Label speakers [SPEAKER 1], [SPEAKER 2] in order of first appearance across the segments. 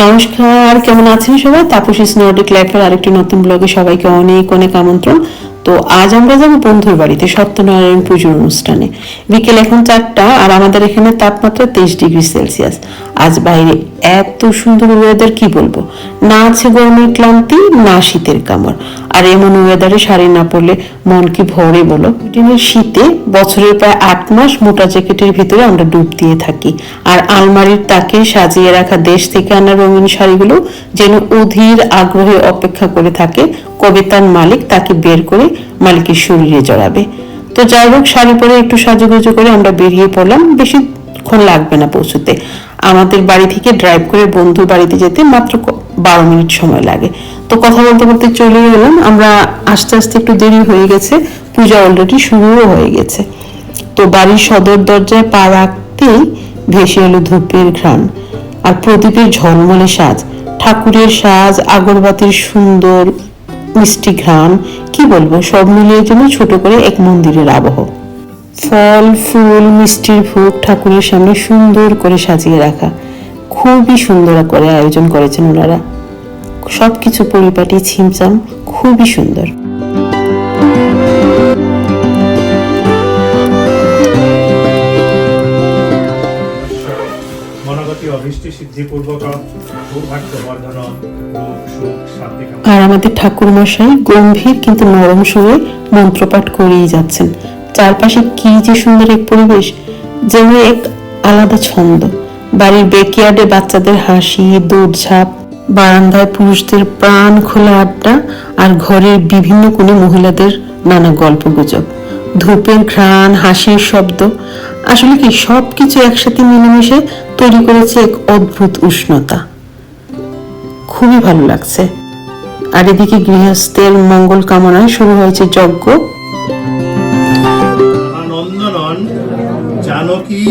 [SPEAKER 1] নমস্কার, কেমন আছেন সবাই? তাপসী স্নোটিক লাইফের আরেকটি নতুন ব্লগে সবাইকে অনেক অনেক আমন্ত্রণ। তো আজ আমরা যাব বন্ধুর বাড়িতে, সত্যনারায়ণ পুজোর অনুষ্ঠানে। বিকেল এখন চারটা আর আমাদের এখানে তাপমাত্রা তেইশ ডিগ্রি সেলসিয়াস। আজ বাইরে এত সুন্দর ওয়েদার কি বলব? না আছে গরমের ক্লান্তি, না শীতের কামড়। আর এমন ওয়েদারে শাড়ি না পরলে মন কি ভরে বলো? দিনের শীতে বছরের প্রায় আট মাস মোটা জ্যাকেটের ভিতরে আমরা ডুব দিয়ে থাকি। আর আলমারির তাকে সাজিয়ে রাখা দেশ থেকে আনা রঙিন শাড়িগুলো যেন অধীর আগ্রহে অপেক্ষা করে থাকে, কবে তার মালিক তাকে বের করে মালিকের শরীরে জড়াবে। তো যাই হোক, শাড়ি পরে একটু সাজুগুজু করে আমরা বেরিয়ে পড়লাম। বেশিক্ষণ লাগবে না পৌঁছতে। আমাদের বাড়ি থেকে ড্রাইভ করে বন্ধুর বাড়িতে যেতে মাত্র বারো মিনিট সময় লাগে। তো কথা বলতে বলতে চলে এলাম। আমরা আস্তে আস্তে একটু দেরি হয়ে গেছে। পূজা অলরেডি শুরুও হয়ে গেছে। তো বাড়ির সদর দরজায় পা রাখতেই ভেসে এলো ধূপের ঘ্রাণ আর প্রদীপের ঝলমলে সাজ। ঠাকুরের সাজ, আগরবাতির সুন্দর মিষ্টি ঘ্রাণ, কি বলব, সব মিলিয়ে যেন ছোট করে এক মন্দিরের আবহ। ফল ফুল মিষ্টির ভোগ ঠাকুরের সামনে সুন্দর করে সাজিয়ে রাখা। খুবই সুন্দর করে আয়োজন করেছেন ওনারা। সবকিছু পরিপাটি ছিমছাম খুবই সুন্দর। আর আমাদের ঠাকুর মশাই গম্ভীর কিন্তু নরম সুরে মন্ত্রপাঠ করেই যাচ্ছেন। চারপাশে কি যে সুন্দর এক পরিবেশ, যেন এক আলাদা ছন্দ। বাড়ির বেকিয়ার্ডে বাচ্চাদের হাসি, দৌড়ঝাঁপ, বারান্দায় পুরুষদের প্রাণ খোলা আড্ডা আর ঘরের বিভিন্ন কোণে মহিলাদের নানা গল্প গুজব। ধূপের ঘ্রাণ, হাসির শব্দ, আসলে কি সবকিছু একসাথে মিলেমিশে তৈরি করেছে এক অদ্ভুত উষ্ণতা। খুবই ভালো লাগছে। আর এদিকে গৃহস্থের মঙ্গল কামনায় শুরু হয়েছে যজ্ঞ।
[SPEAKER 2] নন্দনন জানকী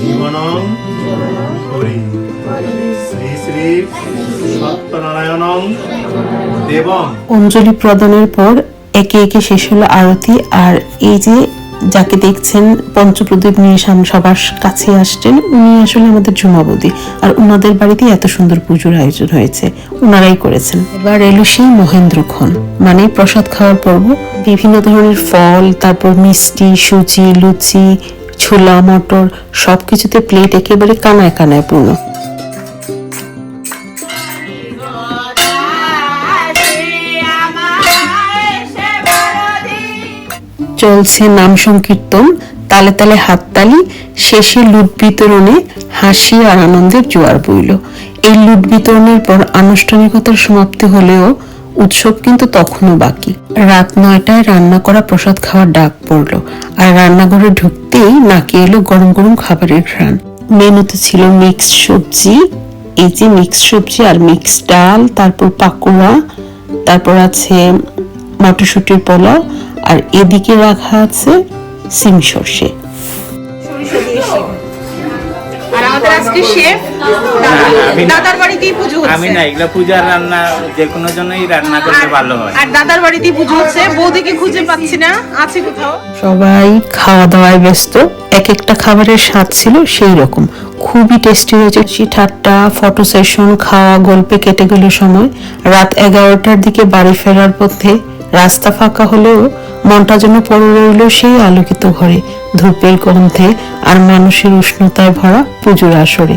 [SPEAKER 2] জীবনং হরি শ্রী শ্রী সত্যনারায়ণং দেবং।
[SPEAKER 1] অঞ্জলি প্রদানের পর একে একে শেষ হলো আরতি, আর এই যে যাকে দেখছেন পঞ্চপ্রদীপ নিয়ে সবার কাছে আসছেন, উনি আসলে আমাদের জুমাবদি আর ওনাদের বাড়িতে এত সুন্দর পুজোর আয়োজন হয়েছে। ওনারাই করেছেন। এবার সেই মহেন্দ্রক্ষণ মানে প্রসাদ খাওয়ার পর্ব। বিভিন্ন ধরনের ফল, তারপর মিষ্টি, সুজি, লুচি, ছোলা, মটর, সবকিছুতে প্লেট একেবারে কানায় কানায় পূর্ণ। চলছে নাম সংকীর্তন, তালে তালে হাততালি, শেষে লুট বিতরণে হাসি আর আনন্দের জোয়ার বইল। এই লুট বিতরণের পর আনুষ্ঠানিকতার সমাপ্তি হলেও উৎসব কিন্তু তখনও বাকি। রাত নয়টায় রান্না করা প্রসাদ খাওয়ার ডাক পড়ল, আর রান্নাঘরে ঢুকতেই নাকে এলো গরম গরম খাবারের ঘ্রাণ। মেনুতে ছিল মিক্স সবজি, এই যে মিক্স সবজি আর মিক্স ডাল, তারপর পাকোড়া, তারপর আছে মটরশুটির পোলাও আর এদিকে রাখা আছে সিম সর্ষে।
[SPEAKER 3] সরিষা দিয়ে শিম। আর আমাদের আজকে শেফ দাদার বাড়িতেই পুজো
[SPEAKER 4] আমি না এগুলো পূজার রান্না যে কোনো জন্যই রান্না করতে ভালো হয়।
[SPEAKER 3] আর দাদার বাড়িতেই পুজো হচ্ছে বৌদিকে খুঁজে পাচ্ছি না আছে কোথাও?
[SPEAKER 1] সবাই খাওয়া দাওয়ায় ব্যস্ত এক একটা খাবারের স্বাদ ছিল সেই রকম। খুবই টেস্টি হয়েছে। ঠাট্টা ফটো সেশন খাওয়া গল্পে কেটে গেল সময়। রাত এগারোটার দিকে বাড়ি ফেরার পথে রাস্তা ফাঁকা হলেও মনটা যেন পড়ে রইল সেই আলোকিত ঘরে, ধূপের গন্ধে আর মানুষের উষ্ণতায় ভরা পুজোর আসরে।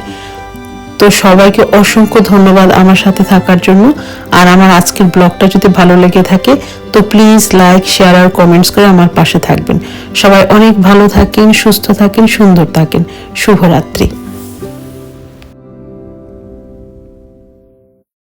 [SPEAKER 1] তো সবাইকে অসংখ্য ধন্যবাদ আমার সাথে থাকার জন্য। আর আমার আজকের ব্লগটা যদি ভালো লেগে থাকে, তো প্লিজ লাইক, শেয়ার আর কমেন্টস করে আমার পাশে থাকবেন। সবাই অনেক ভালো থাকেন, সুস্থ থাকেন, সুন্দর থাকেন। শুভরাত্রি।